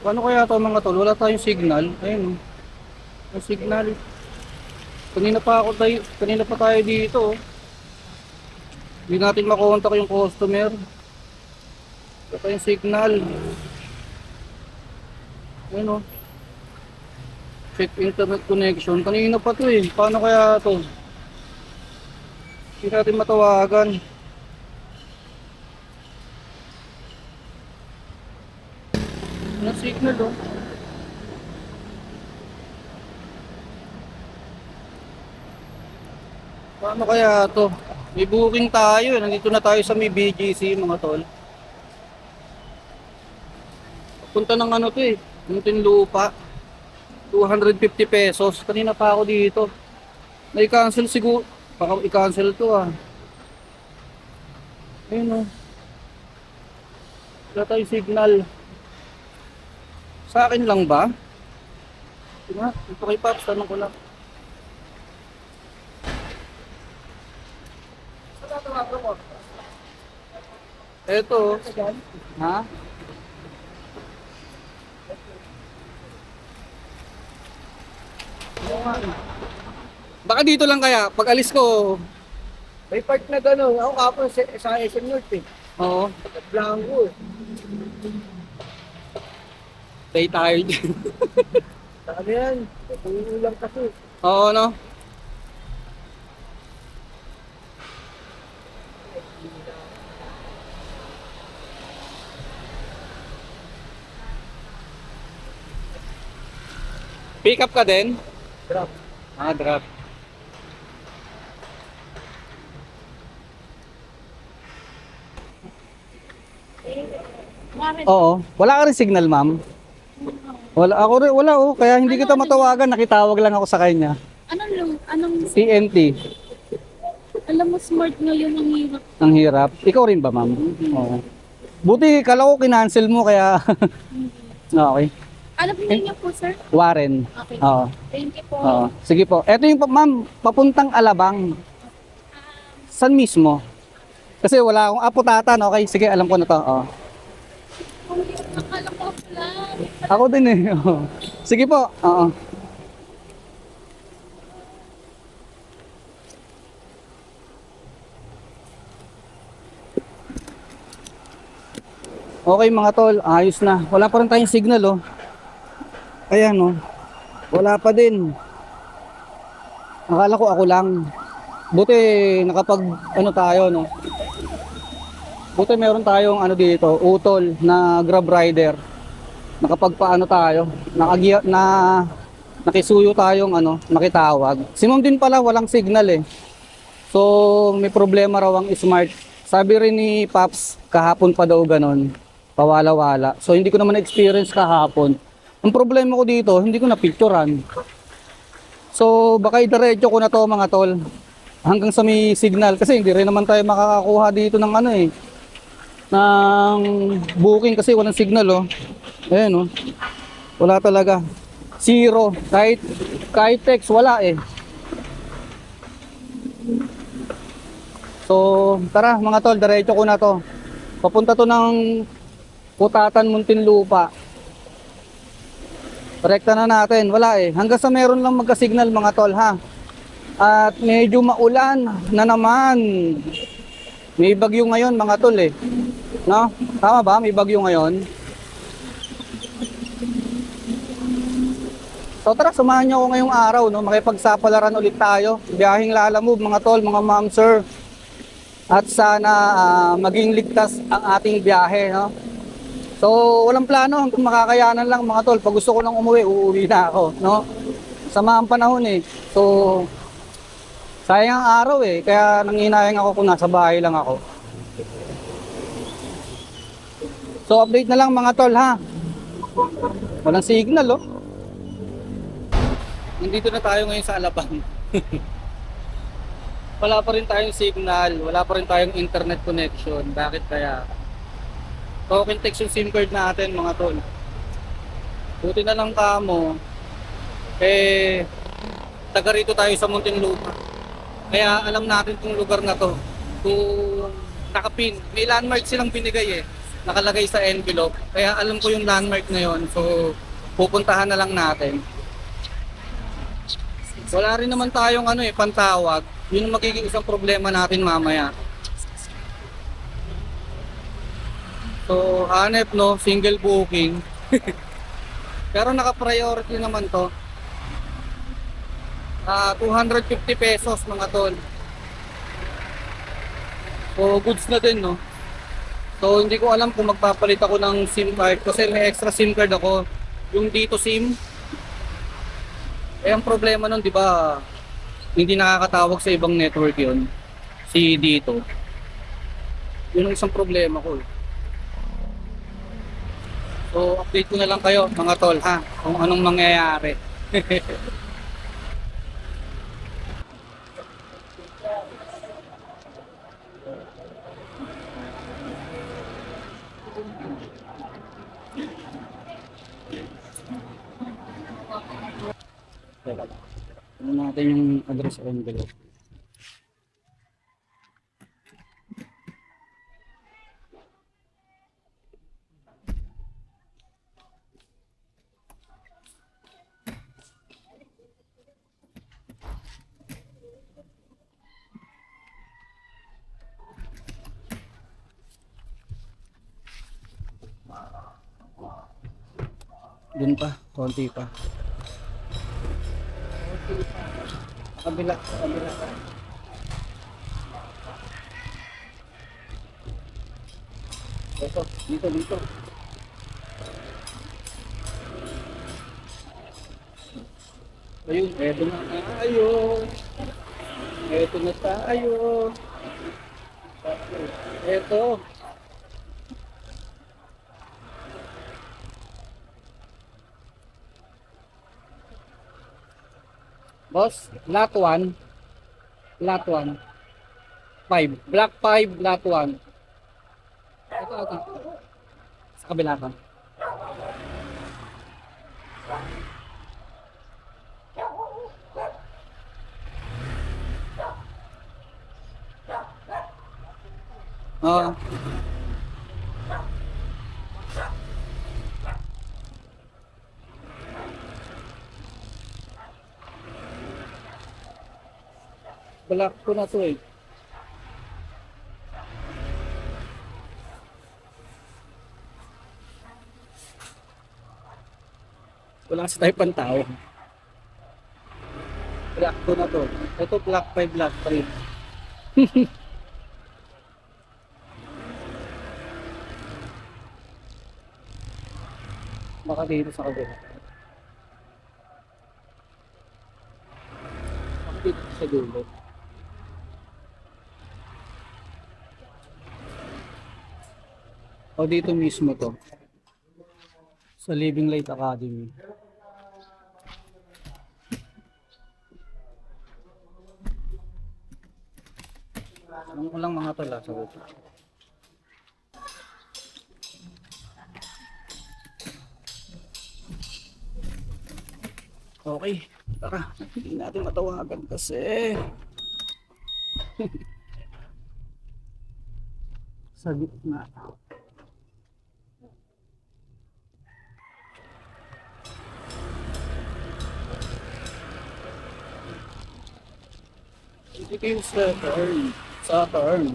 Paano kaya ito mga tol? Wala tayong signal. Ayun oh. Yung signal. Kanina pa ako tayo, kanina pa tayo dito oh. Hindi natin makontak yung customer. Wala tayong signal. Ayun oh. Check internet connection. Kanina pa to eh. Paano kaya to? Hindi natin matawagan. Ano signal oh? Paano kaya to? May booking tayo. eh. Nandito na tayo sa may BGC mga tol. Punta ng ano to eh. Muntin lupa. 250 pesos. Kanina pa ako dito. Na-cancel siguro. Baka i-cancel to ah. Ayun oh. Wala tayong signal. Sa akin lang ba? Ito nga, ito kay Pops, tanong ko lang. Eto. Ha? Baka dito lang kaya, pag alis ko, May part na gano'n. Ako kapon sa, sa SM North eh. oo, Blanco eh. Stay tayo dyan. Ano yan? Ulang kasi. oo, no? Pick up ka din? Drop. Ah, drop. Oo. Wala ka rin signal, ma'am? Wala ako rin, wala oh. Kaya hindi kita matawagan, nakitawag lang ako sa kanya. Anong, lum- anong, TNT. alam mo, smart ngayon ang hirap. Ang hirap. Ikaw rin ba, ma'am? Oo. Buti, kala ko kinancel mo, kaya... okay. Alam niyo po, sir? Warren. Okay. Oo. Thank you po. Oo. Sige po. Ito yung, ma'am, papuntang Alabang. San mismo? Kasi wala akong aputatan. Okay, sige, alam ko na to. Oo. Akala ko ako lang. Ako din eh. Sige po. Oo. Okay mga tol, ayos na. Wala pa rin tayong signal oh. Ayan oh. Wala pa din. Akala ko ako lang. Buti nakapag ano tayo no. Buti meron tayong ano dito, utol na grab rider nakapagpaano tayo, nakagiya, na nakisuyo tayong ano, nakitawag. Si Ma'am din pala walang signal eh. So may problema raw ang smart. Sabi rin ni Paps kahapon pa daw ganon, pawala-wala. So hindi ko naman experience kahapon. Ang problema ko dito, hindi ko na picturean. So baka idiretso ko na to mga tol hanggang sa may signal kasi hindi rin naman tayo makakakuha dito ng ano eh ng booking kasi walang signal oh. Ayan oh. Wala talaga. Zero. Kahit kahit text wala eh. So, tara mga tol, diretso ko na to. Papunta to ng Putatan Muntinlupa. Rekta na natin. Wala eh. Hanggang sa meron lang magka-signal mga tol ha. At medyo maulan na naman. May bagyo ngayon mga tol eh. No? Tama ba? May bagyo ngayon. So tara, samahan niyo ako ngayong araw, no? Makipagsapalaran ulit tayo. Biyaheng lalamove, mga tol, mga ma'am, sir. At sana ah, maging ligtas ang ating biyahe, no? So, walang plano, hanggang makakayanan lang mga tol. Pag gusto ko lang umuwi, uuwi na ako, no? Sama ang panahon eh. So, sayang ang araw eh. Kaya nanginayang ako kung nasa bahay lang ako. So, update na lang mga tol, ha? Walang signal, oh. Nandito na tayo ngayon sa Alabang. wala pa rin tayong signal, wala pa rin tayong internet connection. Bakit kaya? Token text yung SIM card natin mga tol. Buti na lang kamo, eh, taga rito tayo sa Muntinlupa. Kaya alam natin tong lugar na to. Kung nakapin, may landmark silang binigay eh. nakalagay sa envelope. Kaya alam ko yung landmark na yon. So, pupuntahan na lang natin. Wala rin naman tayong ano eh, pantawag. Yun ang magiging isang problema natin mamaya. So, hanep no, single booking. Pero naka-priority naman to. Ah, 250 pesos mga tol. So, goods na din, no? So, hindi ko alam kung magpapalit ako ng SIM card kasi may extra SIM card ako. Yung dito SIM. Eh, ang problema nun, di ba, hindi nakakatawag sa ibang network yon Si dito. Yun ang isang problema ko. eh. So, update ko na lang kayo, mga tol, ha? Kung anong mangyayari. natin yung address sa envelope. Dun pa, konti pa. Kabila, kabila. Ito, dito, dito. Ayun, eto na tayo. Eto na tayo. Eto. Boss, lot 1. Lot 1. 5. Black 5, lot 1. Ito, ito. Sa kabila ka. Oo. Black ko na to eh. Wala kasi tayo pang tao. Black ko na to. Ito black 5, black 3. Baka dito sa kabila. Baka dito sa dulo. O dito mismo to. Sa Living Light Academy. Ano ko lang mga tala sa buto. Okay, tara. Hindi natin matawagan kasi. sa gitna. Hindi kayo sa turn. Sa turn.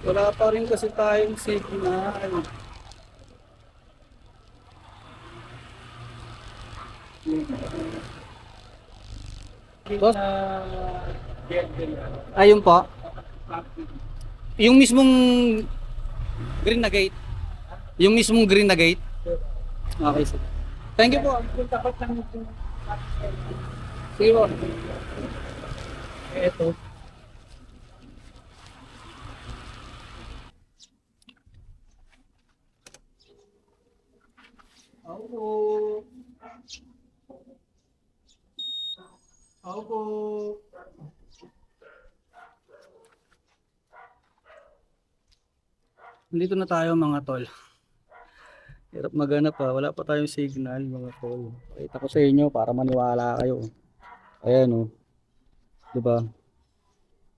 Wala pa rin kasi tayong signal. Boss? Ayun po. Yung mismong green na gate. Yung mismong green na gate. Okay, sir. Thank you po. Sige po. Ito. Ako po. Ako po. Nandito na tayo mga tol. Hirap maghanap pa. Wala pa tayong signal mga tol. Pakita ko sa inyo para maniwala kayo. Ayan o. Oh. Diba?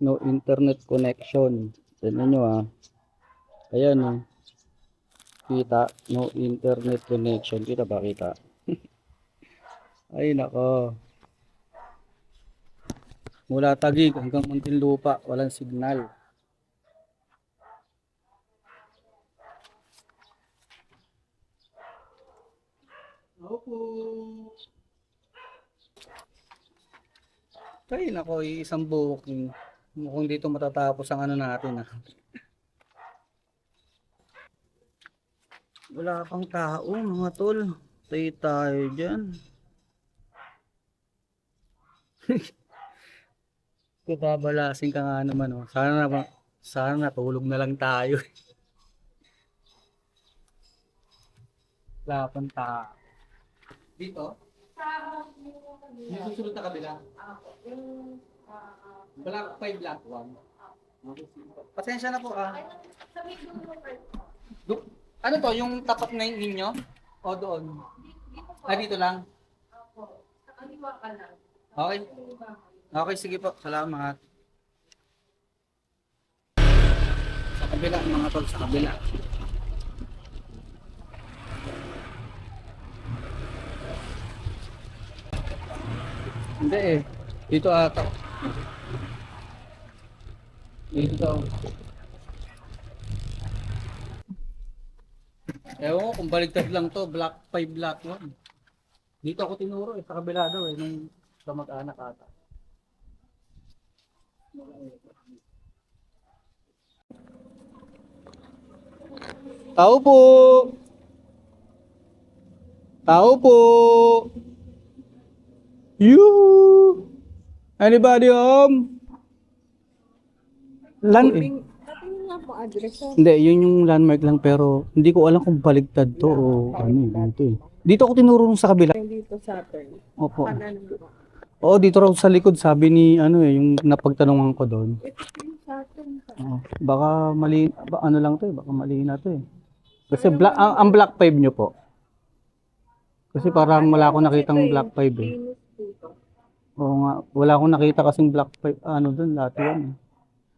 No internet connection. Tignan nyo ah. Ayan oh. Kita. No internet connection. Kita ba? Kita. Ay nako. Mula Tagig hanggang Muntinlupa, walang signal. Opo. Ay, nako, isang booking. Mukhang dito matatapos ang ano natin ah. Wala pang tao, mga tol. Tayo tayo dyan. Kupabalasin ka nga naman oh. Sana na, sana natulog na lang tayo. Wala pang tao. Dito? Yung susunod na kabila? Black 5 black 1. Pasensya na po ah. Du- ano to, yung tapat na yung ninyo? O doon? Ah, dito lang? Okay. Okay, sige po. Salamat. Sa kabila, mga tol, sa kabila. Hindi eh. Dito ata. Dito. Ewan ko kung baligtad lang to. Black 5, black 1. Dito ako tinuro eh. Sa kabila daw eh. Nung sa mag-anak ata. Tao po! Tao po! You! Anybody home? Lan eh. Hindi, yun yung landmark lang pero hindi ko alam kung baligtad to o ano eh, dito eh. Dito ako tinuro sa kabila. dito sa turn. Opo. Oo, dito raw sa likod sabi ni ano eh, yung napagtanungan ko doon. Ito. Oo. Baka mali, ba, ano lang to eh, baka mali na to eh. Kasi black, ang, ang black 5 nyo po. Kasi parang wala akong nakitang black 5 eh. Oo nga, wala akong nakita kasing black 5, ano doon, lahat yan eh.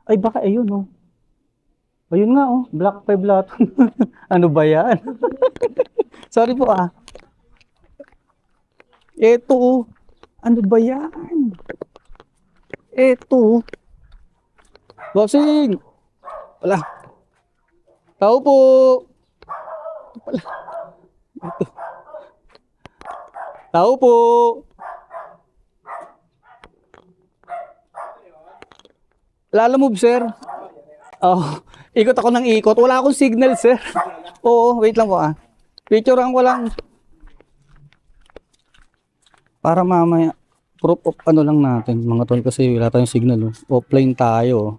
Ay, baka ayun oh. Ayun nga oh, black 5 lahat. ano ba yan? Sorry po ah. Eto oh. Ano ba yan? Eto oh. Bossing! Wala. Tao po! Wala. Ito. Tao po! Lala move, sir. Oh, ikot ako ng ikot. Wala akong signal, sir. Oo, wait lang po ah. Picturean ko lang. Para mamaya, proof of ano lang natin, mga tol, kasi wala tayong signal. Oh. Offline tayo. oh.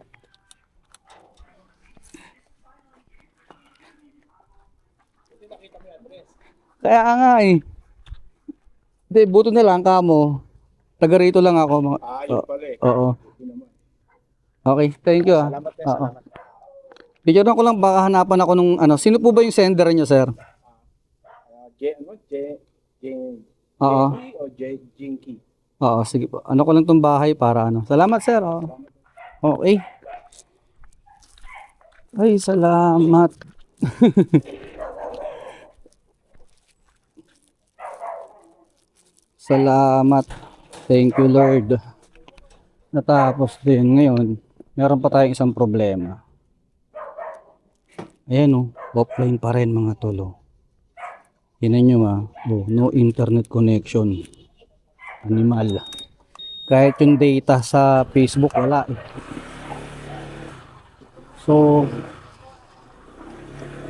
Kaya nga eh. Hindi, buto na lang kamo. Taga rito lang ako. Mga, Ah, yun pala eh. Oo. Okay, thank you ah. Salamat eh, Oo. salamat. Bigyan ko lang baka hanapan ako nung ano. Sino po ba yung sender niyo, sir? Ah, J, ano? J, J, Oo. J, o J, Jinky. Oo, sige po. Ano ko lang tong bahay para ano. Salamat, sir. Oo. Okay. Ay, salamat. salamat. Thank you, Lord. Natapos din ngayon. Meron pa tayong isang problema. Ayan o, offline pa rin mga tolo. Tinan nyo ma, oh, no internet connection. Animal. Kahit yung data sa Facebook, wala eh. So,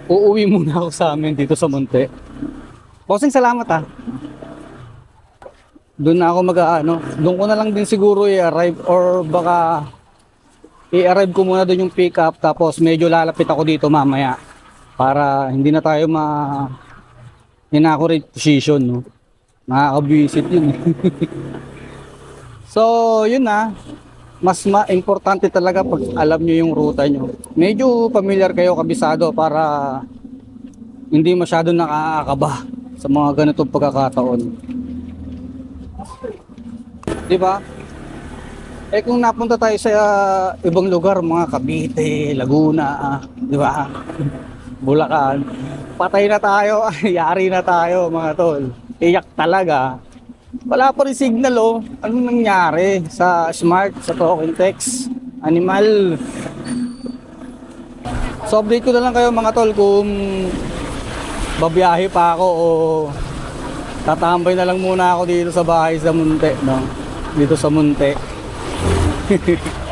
uuwi muna ako sa amin dito sa Monte. Bossing, salamat ah. Doon na ako mag ano, doon ko na lang din siguro i-arrive or baka i-arrive ko muna doon yung pick up tapos medyo lalapit ako dito mamaya para hindi na tayo ma inaccurate position no. Nakaka-visit yun. so, yun na. Mas ma-importante talaga pag alam nyo yung ruta nyo. Medyo familiar kayo kabisado para hindi masyado nakakaba sa mga ganitong pagkakataon. Di ba? Eh kung napunta tayo sa ah, ibang lugar, mga Cavite, Laguna, di ba? Bulacan. Patay na tayo, yari na tayo mga tol. Iyak talaga. Wala pa rin signal oh. Anong nangyari sa smart, sa token text, animal? So update ko na lang kayo mga tol kung babiyahe pa ako o tatambay na lang muna ako dito sa bahay sa Munte, no? Dito sa Munte. He